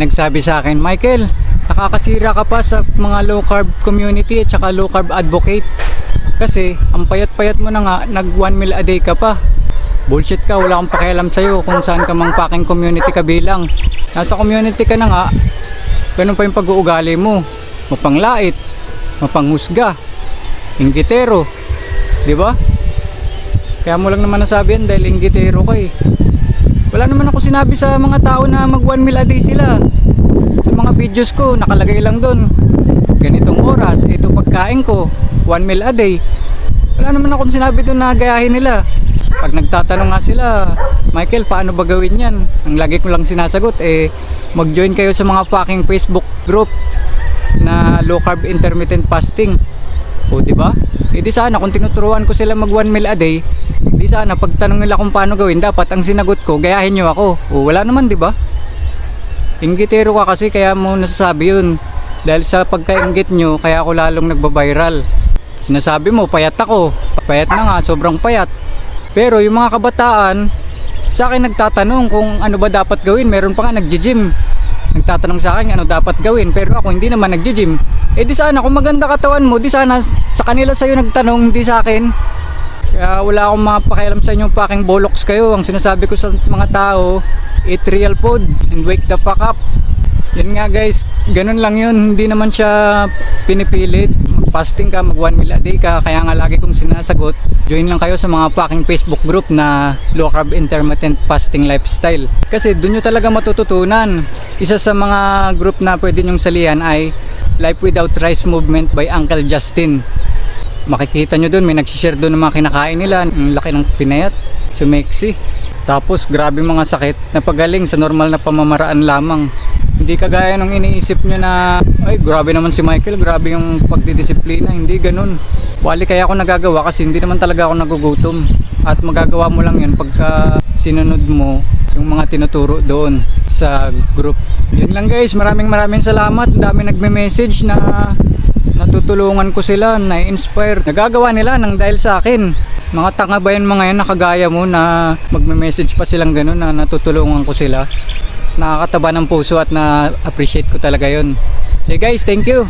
nagsabi sa akin, Michael, nakakasira ka pa sa mga low carb community at saka low carb advocate. Kasi ang payat-payat mo na nga, nag 1 meal a day ka pa. Bullshit ka, wala akong pakialam sa'yo kung saan ka mang paking community ka bilang. Nasa community ka na nga, ganun pa yung pag-uugali mo. Mapanglait, mapanghusga, inggitero, di ba? Kaya mo lang naman nasabi yan dahil inggitero ka eh. Wala naman ako sinabi sa mga tao na mag 1 meal a day sila. Sa mga videos ko, nakalagay lang doon. Ganitong oras, ito pagkain ko, 1 meal a day. Wala naman akong sinabi doon na gayahin nila. Pag nagtatanong nga sila, Michael, paano ba gawin yan? Ang lagi ko lang sinasagot, eh, mag-join kayo sa mga fucking Facebook group na low carb intermittent fasting. O, di ba? Eh, di sana kung tinuturuan ko sila mag 1 meal a day, di sana pagtanong nila kung paano gawin, dapat ang sinagot ko, gayahin nyo ako. O, wala naman, di ba? Inggitero ka kasi kaya mo nasasabi yun. Dahil sa pagkaingit nyo, kaya ako lalong nagbabiral. Sinasabi mo, payat ako. Payat na nga, sobrang payat. Pero yung mga kabataan, sa akin nagtatanong kung ano ba dapat gawin. Meron pa nga nagji-gym. Nagtatanong sa akin ano dapat gawin. Pero ako hindi naman nagji-gym. Eh di sana kung maganda katawan mo, di sana sa kanila sa'yo nagtanong, hindi sa akin. Kaya wala akong mapakialam sa inyong paking boloks kayo. Ang sinasabi ko sa mga tao, eat real food and wake the fuck up. Yun nga guys, ganun lang yun. Hindi naman siya pinipilit. Mag-fasting ka, mag 1 meal a day ka. Kaya nga lagi kong sinasagot, join lang kayo sa mga fucking Facebook group na low carb intermittent fasting lifestyle. Kasi doon nyo talaga matututunan. Isa sa mga group na pwede nyong salihan ay Life Without Rice Movement by Uncle Justin. Makikita nyo doon may nagsishare doon ng mga kinakain nila ang laki ng pinayat sumeksi. Tapos grabe mga sakit na pagaling sa normal na pamamaraan lamang. Hindi kagaya nung iniisip nyo na ay grabe naman si Michael grabe yung pagdidisiplina. Hindi ganun. Wali kaya ako nagagawa kasi hindi naman talaga ako nagugutom. At magagawa mo lang yun pagka sinunod mo yung mga tinuturo doon sa group yun lang guys maraming maraming salamat ang dami nagme-message na natutulungan ko sila, na-inspire. Nagagawa nila nang dahil sa akin. Mga tanga ba yan mga yan nakagaya mo na magme-message pa silang ganun na natutulungan ko sila. Nakakataba ng puso at na-appreciate ko talaga yun. So guys, thank you.